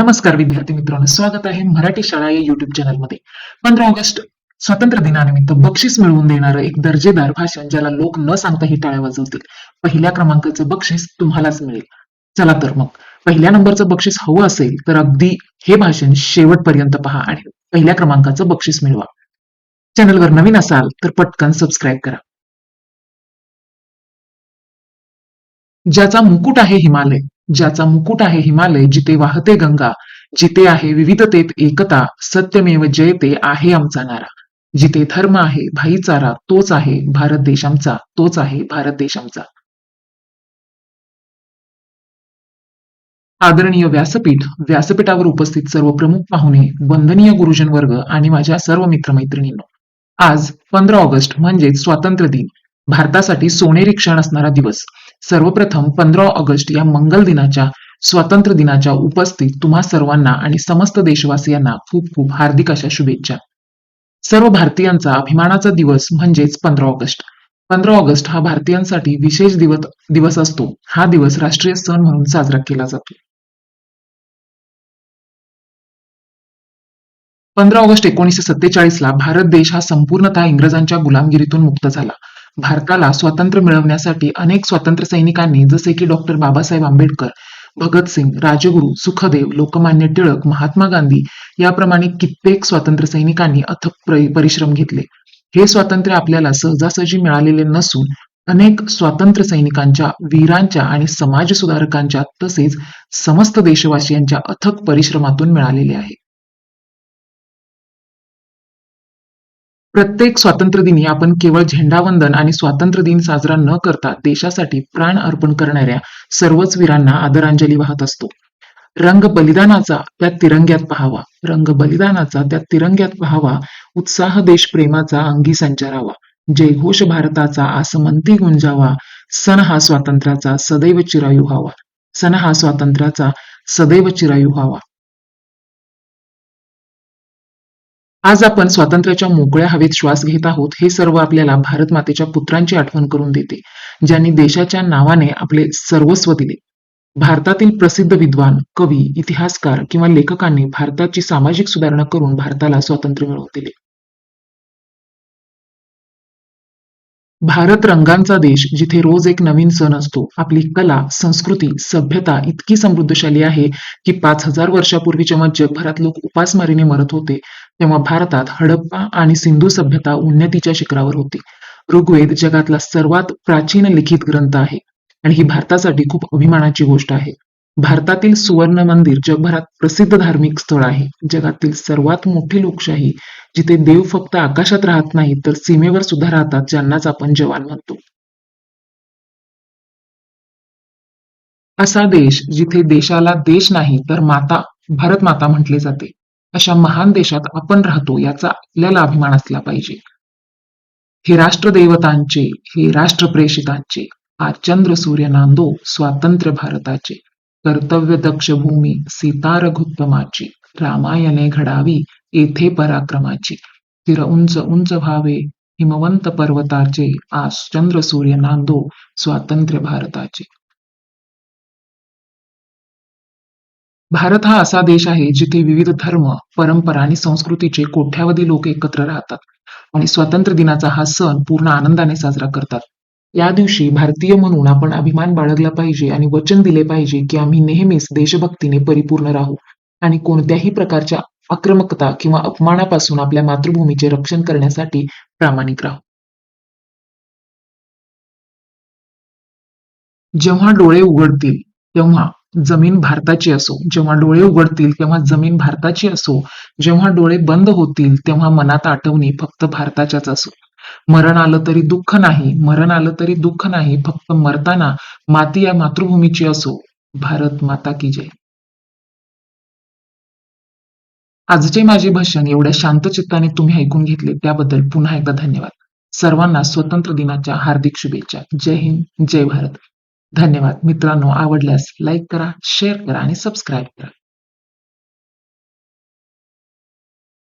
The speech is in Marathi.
नमस्कार विद्यार्थी मित्रांनो स्वागत आहे मराठी शाळा या युट्यूब चॅनलमध्ये पंधरा ऑगस्ट स्वातंत्र्य दिनानिमित्त बक्षीस मिळवून देणारं एक दर्जेदार भाषण ज्याला लोक न सांगताही टाळ्या वाजवतील. पहिल्या क्रमांकाचं बक्षीस तुम्हालाच मिळेल. चला तर मग पहिल्या नंबरचं बक्षीस हवं असेल तर अगदी हे भाषण शेवटपर्यंत पहा आणि पहिल्या क्रमांकाचं बक्षीस मिळवा. चॅनलवर नवीन असाल तर पटकन सबस्क्राईब करा. ज्याचा मुकुट आहे हिमालय ज्याचा मुकुट आहे हिमालय जिथे वाहते गंगा जिथे आहे विविधतेत एकता सत्यमेव जयते आहे आमचा नारा. जिथे धर्म आहे भाईचारा तोच आहे भारत देश आमचा तोच आहे भारत देश आमचा आदरणीय व्यासपीठ व्यासपीठावर उपस्थित सर्व प्रमुख पाहुणे वंदनीय गुरुजन वर्ग आणि माझ्या सर्व मित्रमैत्रिणींनो आज पंधरा ऑगस्ट म्हणजेच स्वातंत्र्य दिन भारतासाठी सोनेरी क्षण असणारा दिवस. सर्वप्रथम पंधरा ऑगस्ट या मंगल दिनाच्या स्वातंत्र्य दिनाच्या उपस्थित तुम्हा सर्वांना आणि समस्त देशवासियांना खूप खूप हार्दिक अशा शुभेच्छा. सर्व भारतीयांचा अभिमानाचा दिवस म्हणजेच पंधरा ऑगस्ट. पंधरा ऑगस्ट हा भारतीयांसाठी विशेष दिवस दिवस असतो. हा दिवस राष्ट्रीय सण म्हणून साजरा केला जातो. पंधरा ऑगस्ट एकोणीसशे सत्तेचाळीस ला भारत देश हा संपूर्णतः इंग्रजांच्या गुलामगिरीतून मुक्त झाला. भारताला स्वातंत्र्य मिळवण्यासाठी अनेक स्वातंत्र्य सैनिकांनी जसे की डॉक्टर बाबासाहेब आंबेडकर भगतसिंग राजगुरू सुखदेव लोकमान्य टिळक महात्मा गांधी याप्रमाणे कित्येक स्वातंत्र्य सैनिकांनी अथक परिश्रम घेतले. हे स्वातंत्र्य आपल्याला सहजासहजी मिळालेले नसून अनेक स्वातंत्र्य सैनिकांच्या वीरांच्या आणि समाज सुधारकांच्या तसेच समस्त देशवासियांच्या अथक परिश्रमातून मिळालेले आहे. प्रत्येक स्वातंत्र्य दिनी आपण केवळ झेंडावंदन आणि स्वातंत्र्य दिन साजरा न करता देशासाठी प्राण अर्पण करणाऱ्या सर्वच वीरांना आदरांजली वाहत असतो. रंग बलिदानाचा त्या तिरंग्यात पहावा. रंग बलिदानाचा त्या तिरंग्यात पहावा. उत्साह देशप्रेमाचा अंगी संचारावा. जयघोष भारताचा आसमंती गुंजावा. सण हा स्वातंत्र्याचा सदैव चिरायू व्हावा. सण हा स्वातंत्र्याचा सदैव चिरायू व्हावा. आज आपण स्वातंत्र्याच्या मोकळ्या हवेत श्वास घेत आहोत हे सर्व आपल्याला भारत मातेच्या पुत्रांची आठवण करून देते ज्यांनी देशाच्या नावाने आपले सर्वस्व दिले. भारतातील प्रसिद्ध विद्वान कवी इतिहासकार किंवा लेखकांनी भारताची सामाजिक सुधारणा करून भारताला स्वातंत्र्य मिळवून दिले. भारत रंगांचा देश जिथे रोज एक नवीन सण असतो आपली कला संस्कृती सभ्यता इतकी समृद्धशाली आहे की पाच हजार वर्षापूर्वी जेव्हा जगभरात लोक उपासमारीने मरत होते तेव्हा भारतात हडप्पा आणि सिंधू सभ्यता उन्नतीच्या शिखरावर होती. ऋग्वेद जगातला सर्वात प्राचीन लिखित ग्रंथ आहे आणि ही भारतासाठी खूप अभिमानाची गोष्ट आहे. भारतातील सुवर्ण मंदिर जगभरात प्रसिद्ध धार्मिक स्थळ आहे. जगातील सर्वात मोठी लोकशाही जिथे देव फक्त आकाशात राहत नाही तर सीमेवर सुद्धा राहतात ज्यांनाच आपण जवान म्हणतो. असा देश जिथे देशाला देश नाही तर माता भारत माता म्हटले जाते. अशा महान देशात आपण राहतो याचा आपल्याला अभिमान असला पाहिजे. हे राष्ट्रदेवतांचे हे राष्ट्रप्रेषितांचे आज चंद्र सूर्य नांदो स्वातंत्र्य भारताचे. कर्तव्य दक्ष भूमी सीता रघुत्तमाची रामायणे घडावी येथे पराक्रमाची. चिर उंच उंच व्हावे हिमवंत पर्वताचे आस चंद्र सूर्य नांदो स्वातंत्र्य भारताचे. भारत हा असा देश आहे जिथे विविध धर्म परंपरा आणि संस्कृतीचे कोट्यावधी लोक एकत्र राहतात आणि स्वातंत्र्य दिनाचा हा सण पूर्ण आनंदाने साजरा करतात. या दिवशी भारतीय म्हणून आपण अभिमान बाळगला पाहिजे आणि वचन दिले पाहिजे की आम्ही नेहमीच देशभक्तीने परिपूर्ण राहू आणि कोणत्याही प्रकारच्या आक्रमकता किंवा अपमानापासून आपल्या मातृभूमीचे रक्षण करण्यासाठी प्रामाणिक राहू. जेव्हा डोळे उघडतील तेव्हा जमीन भारताची असो जेव्हा डोळे उघडतील तेव्हा जमीन भारताची असो जेव्हा डोळे बंद होतील तेव्हा मनात आठवणी फक्त भारताच्याच असो. मरण आलं तरी दुःख नाही मरण आलं तरी दुःख नाही फक्त मरताना माती या मातृभूमीची असो. भारत माता की जय. आजचे माझे भाषण एवढ्या शांत चित्ताने तुम्ही ऐकून घेतले त्याबद्दल पुन्हा एकदा धन्यवाद. सर्वांना स्वतंत्र दिनाच्या हार्दिक शुभेच्छा. जय हिंद जय भारत. धन्यवाद. मित्रांनो आवडल्यास लाईक करा शेअर करा आणि सबस्क्राईब करा.